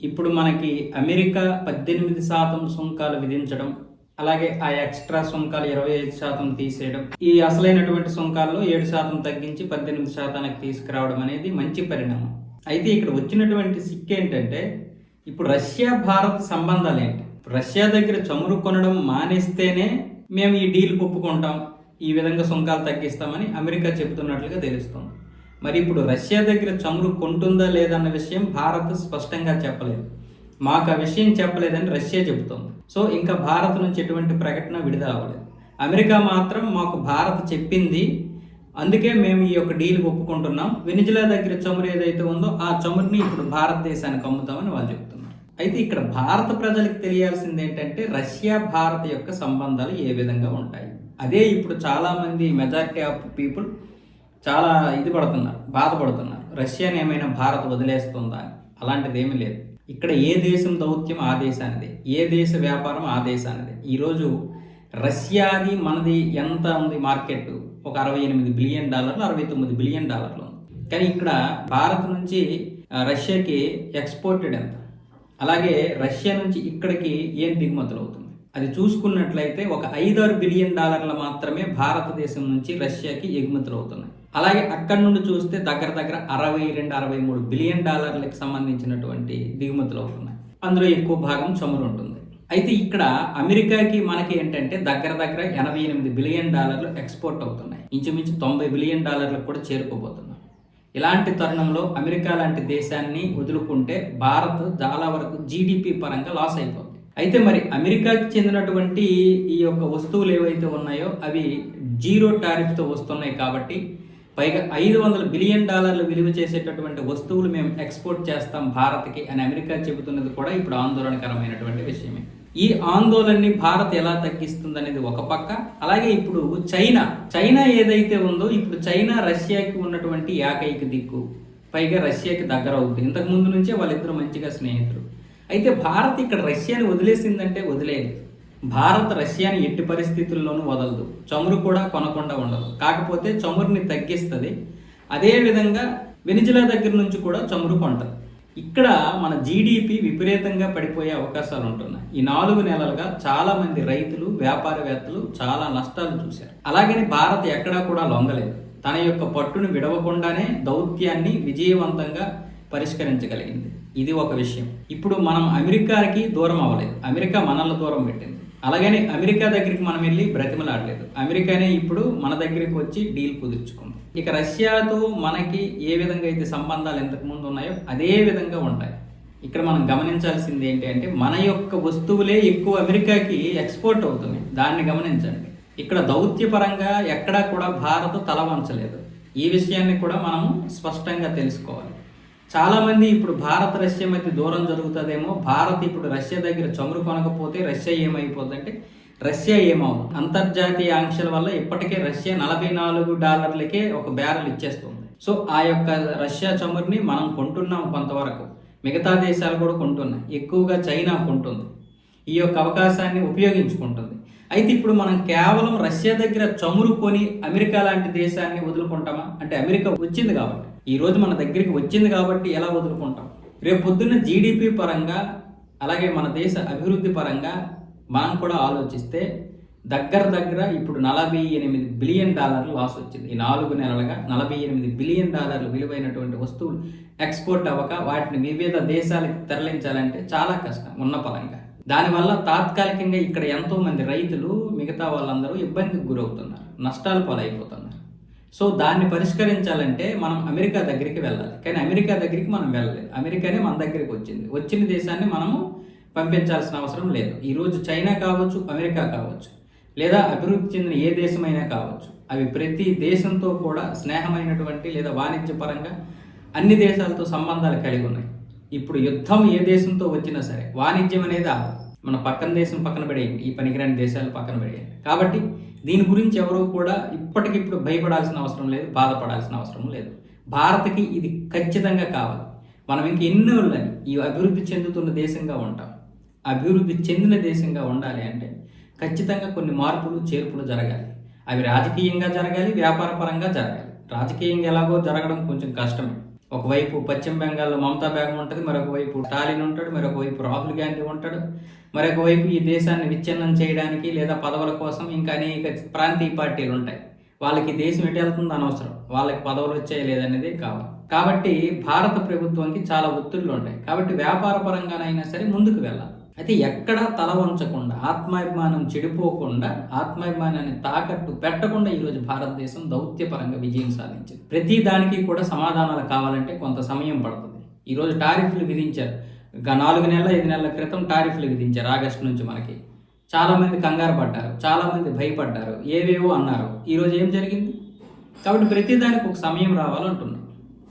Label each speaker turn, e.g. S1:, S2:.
S1: ఇప్పుడు మనకి అమెరికా పద్దెనిమిది శాతం సుంకాలు విధించడం అలాగే ఆ ఎక్స్ట్రా సుంకాలు ఇరవై ఐదు శాతం తీసేయడం ఈ అసలైనటువంటి సుంకాల్లో ఏడు శాతం తగ్గించి పద్దెనిమిది శాతానికి తీసుకురావడం అనేది మంచి పరిణామం. అయితే ఇక్కడ వచ్చినటువంటి సిక్ ఏంటంటే ఇప్పుడు రష్యా భారత్ సంబంధాలు ఏంటి? రష్యా దగ్గర చమురు కొనడం మానేస్తేనే మేము ఈ డీల్ ఒప్పుకుంటాం ఈ విధంగా సుంకాలు తగ్గిస్తామని అమెరికా చెబుతున్నట్లుగా తెలుస్తుంది. మరి ఇప్పుడు రష్యా దగ్గర చమురు కొంటుందా లేదన్న విషయం భారత్ స్పష్టంగా చెప్పలేదు. మాకు ఆ విషయం చెప్పలేదని రష్యా చెబుతోంది. సో ఇంకా భారత్ నుంచి ఎటువంటి ప్రకటన విడుదల అవ్వలేదు. అమెరికా మాత్రం మాకు భారత్ చెప్పింది. అందుకే మేము ఈ యొక్క డీల్ ఒప్పుకుంటున్నాం. వెనిజులా దగ్గర చమురు ఏదైతే ఉందో ఆ చమురుని ఇప్పుడు భారతదేశానికి అమ్ముతామని వాళ్ళు చెప్తున్నారు. అయితే ఇక్కడ భారత ప్రజలకు తెలియాల్సింది ఏంటంటే రష్యా భారత్ యొక్క సంబంధాలు ఏ విధంగా ఉంటాయి? అదే ఇప్పుడు చాలామంది మెజారిటీ ఆఫ్ పీపుల్ చాలా ఇది పడుతున్నారు బాధపడుతున్నారు. రష్యాని ఏమైనా భారత్ వదిలేస్తుందా? అని అలాంటిది ఏమీ లేదు. ఇక్కడ ఏ దేశం దౌత్యం ఆ దేశానిది ఏ దేశ వ్యాపారం ఆ దేశానిది. ఈరోజు రష్యాది మనది ఎంత ఉంది మార్కెట్? ఒక అరవై ఎనిమిది బిలియన్ డాలర్లు అరవై తొమ్మిది బిలియన్ డాలర్లు ఉంది. కానీ ఇక్కడ భారత్ నుంచి రష్యాకి ఎక్స్పోర్టెడ్ ఎంత? అలాగే రష్యా నుంచి ఇక్కడికి ఏం దిగుమతులు అవుతుంది అది చూసుకున్నట్లయితే ఒక ఐదారు బిలియన్ డాలర్ల మాత్రమే భారతదేశం నుంచి రష్యాకి ఎగుమతులు అవుతున్నాయి అలాగే అక్కడి నుండి చూస్తే దగ్గర దగ్గర అరవై రెండు అరవై మూడు బిలియన్ డాలర్లకు సంబంధించినటువంటి దిగుమతులు అవుతున్నాయి అందులో ఎక్కువ భాగం చమురు ఉంటుంది. అయితే ఇక్కడ అమెరికాకి మనకి ఏంటంటే దగ్గర దగ్గర ఎనభై ఎనిమిది బిలియన్ డాలర్లు ఎక్స్పోర్ట్ అవుతున్నాయి. ఇంచుమించు తొంభై బిలియన్ డాలర్లకు కూడా చేరుకోబోతున్నాం ఇలాంటి తరుణంలో అమెరికా లాంటి దేశాన్ని వదులుకుంటే భారత్ చాలా వరకు జీడిపి పరంగా లాస్ అయిపోతుంది. అయితే మరి అమెరికాకి చెందినటువంటి ఈ యొక్క వస్తువులు ఏవైతే ఉన్నాయో అవి జీరో టారిఫ్తో వస్తున్నాయి కాబట్టి పైగా ఐదు వందల బిలియన్ డాలర్లు విలువ చేసేటటువంటి వస్తువులు మేము ఎక్స్పోర్ట్ చేస్తాం భారత్కి అని అమెరికా చెబుతున్నది కూడా ఇప్పుడు ఆందోళనకరమైనటువంటి విషయమే. ఈ ఆందోళనని భారత్ ఎలా తగ్గిస్తుంది అనేది ఒక పక్క. అలాగే ఇప్పుడు చైనా చైనా ఏదైతే ఉందో ఇప్పుడు చైనా రష్యాకి ఉన్నటువంటి ఏకైక దిక్కు. పైగా రష్యాకి దగ్గర అవుతుంది ఇంతకు ముందు నుంచే వాళ్ళిద్దరూ మంచిగా స్నేహితులు. అయితే భారత్ ఇక్కడ రష్యాని వదిలేసిందంటే వదిలేదు భారత్ రష్యాని ఎట్టి పరిస్థితుల్లోనూ వదలదు. చమురు కూడా కొనకుండా ఉండదు. కాకపోతే చమురుని తగ్గిస్తుంది. అదేవిధంగా వెనిజులా దగ్గర నుంచి కూడా చమురు కొంటది. ఇక్కడ మన జీడిపి విపరీతంగా పడిపోయే అవకాశాలు ఉంటున్నాయి. ఈ నాలుగు నెలలుగా చాలా మంది రైతులు వ్యాపారవేత్తలు చాలా నష్టాలు చూశారు. అలాగని భారత్ ఎక్కడా కూడా లొంగలేదు. తన యొక్క పట్టును విడవకుండానే దౌత్యాన్ని విజయవంతంగా పరిష్కరించగలిగింది. ఇది ఒక విషయం. ఇప్పుడు మనం అమెరికాకి దూరం అవ్వలేదు. అమెరికా మనల్ని దూరం పెట్టింది. అలాగని అమెరికా దగ్గరికి మనం వెళ్ళి బ్రతిమలాడలేదు. అమెరికానే ఇప్పుడు మన దగ్గరికి వచ్చి డీల్ కుదుర్చుకుంది. ఇక రష్యాతో మనకి ఏ విధంగా అయితే సంబంధాలు ఇంతకుముందు ఉన్నాయో అదే విధంగా ఉంటాయి. ఇక్కడ మనం గమనించాల్సింది ఏంటి అంటే మన యొక్క వస్తువులే ఎక్కువ అమెరికాకి ఎక్స్పోర్ట్ అవుతున్నాయి. దాన్ని గమనించండి. ఇక్కడ దౌత్యపరంగా ఎక్కడా కూడా భారత్ తల వంచలేదు. ఈ విషయాన్ని కూడా మనం స్పష్టంగా తెలుసుకోవాలి. చాలామంది ఇప్పుడు భారత్ రష్యా మధ్య దూరం జరుగుతుందేమో భారత్ ఇప్పుడు రష్యా దగ్గర చమురు కొనకపోతే రష్యా ఏమైపోతుందంటే రష్యా ఏమవుతుంది అంతర్జాతీయ ఆంక్షల వల్ల ఇప్పటికే రష్యా నలభై నాలుగు డాలర్లకే ఒక బ్యారెల్ ఇచ్చేస్తుంది. సో ఆ యొక్క రష్యా చమురుని మనం కొంటున్నాం కొంతవరకు. మిగతా దేశాలు కూడా కొంటున్నాయి. ఎక్కువగా చైనా కొంటుంది. ఈ యొక్క అవకాశాన్ని ఉపయోగించుకుంటుంది. అయితే ఇప్పుడు మనం కేవలం రష్యా దగ్గర చమురు కొని అమెరికా లాంటి దేశాన్ని వదులుకుంటామా? అంటే అమెరికా వచ్చింది కాబట్టి. ఈరోజు మన దగ్గరికి వచ్చింది కాబట్టి ఎలా వదులుకుంటాం? రేపు పొద్దున్న జీడిపి పరంగా అలాగే మన దేశ అభివృద్ధి పరంగా మనం కూడా ఆలోచిస్తే దగ్గర దగ్గర ఇప్పుడు నలభై ఎనిమిది బిలియన్ డాలర్లు లాస్ వచ్చింది. ఈ నాలుగు నెలలుగా నలభై ఎనిమిది బిలియన్ డాలర్లు విలువైనటువంటి వస్తువులు ఎక్స్పోర్ట్ అవ్వక వాటిని వివిధ దేశాలకు తరలించాలంటే చాలా కష్టం ఉన్న పరంగా. దానివల్ల తాత్కాలికంగా ఇక్కడ ఎంతోమంది రైతులు మిగతా వాళ్ళందరూ ఇబ్బందికి గురవుతున్నారు. నష్టాలు పాలైపోతున్నారు. సో దాన్ని పరిష్కరించాలంటే మనం అమెరికా దగ్గరికి వెళ్ళాలి. కానీ అమెరికా దగ్గరికి మనం వెళ్ళలేదు. అమెరికానే మన దగ్గరికి వచ్చింది. వచ్చిన దేశాన్ని మనము పంపించాల్సిన అవసరం లేదు. ఈరోజు చైనా కావచ్చు అమెరికా కావచ్చు లేదా అభివృద్ధి చెందిన ఏ దేశమైనా కావచ్చు. అవి ప్రతి దేశంతో కూడా స్నేహమైనటువంటి లేదా వాణిజ్యపరంగా అన్ని దేశాలతో సంబంధాలు కలిగి ఉన్నాయి. ఇప్పుడు యుద్ధం ఏ దేశంతో వచ్చినా సరే వాణిజ్యం అనేది మన పక్కన దేశం పక్కన పడేయండి. ఈ పనికిరాని దేశాలు పక్కన పడేయండి. కాబట్టి దీని గురించి ఎవరూ కూడా ఇప్పటికిప్పుడు భయపడాల్సిన అవసరం లేదు బాధపడాల్సిన అవసరం లేదు. భారత్కి ఇది ఖచ్చితంగా కావాలి. మనం ఇంక ఎన్నోళ్ళని ఈ అభివృద్ధి చెందుతున్న దేశంగా ఉంటాం. అభివృద్ధి చెందిన దేశంగా ఉండాలి అంటే ఖచ్చితంగా కొన్ని మార్పులు చేర్పులు జరగాలి. అవి రాజకీయంగా జరగాలి వ్యాపార పరంగా జరగాలి. రాజకీయంగా ఎలాగో జరగడం కొంచెం కష్టమే. ఒకవైపు పశ్చిమ బెంగాల్లో మమతా బేగం ఉంటుంది మరొక వైపు స్టాలిన్ ఉంటాడు మరొక వైపు రాహుల్ గాంధీ ఉంటాడు. మరొక వైపు ఈ దేశాన్ని విచ్ఛిన్నం చేయడానికి లేదా పదవుల కోసం ఇంకా అనేక ప్రాంతీయ పార్టీలు ఉంటాయి. వాళ్ళకి దేశం ఎటు వెళ్తుందో అనవసరం. వాళ్ళకి పదవులు వచ్చాయి లేదనేది కావాలి. కాబట్టి భారత ప్రభుత్వానికి చాలా ఒత్తిళ్ళు ఉంటాయి. కాబట్టి వ్యాపార పరంగానైనా సరే ముందుకు వెళ్ళాలి. అయితే ఎక్కడా తల వంచకుండా ఆత్మాభిమానం చెడిపోకుండా ఆత్మాభిమానాన్ని తాకట్టు పెట్టకుండా ఈరోజు భారతదేశం దౌత్యపరంగా విజయం సాధించింది. ప్రతి దానికి కూడా సమాధానాలు కావాలంటే కొంత సమయం పడుతుంది. ఈరోజు టారిఫ్లు విధించారు. నాలుగు నెలల ఐదు నెలల క్రితం టారిఫ్లు విధించారు ఆగస్టు నుంచి మనకి. చాలామంది కంగారు పడ్డారు చాలామంది భయపడ్డారు ఏవేవో అన్నారు. ఈరోజు ఏం జరిగింది? కాబట్టి ప్రతిదానికి ఒక సమయం రావాలంటున్నాం.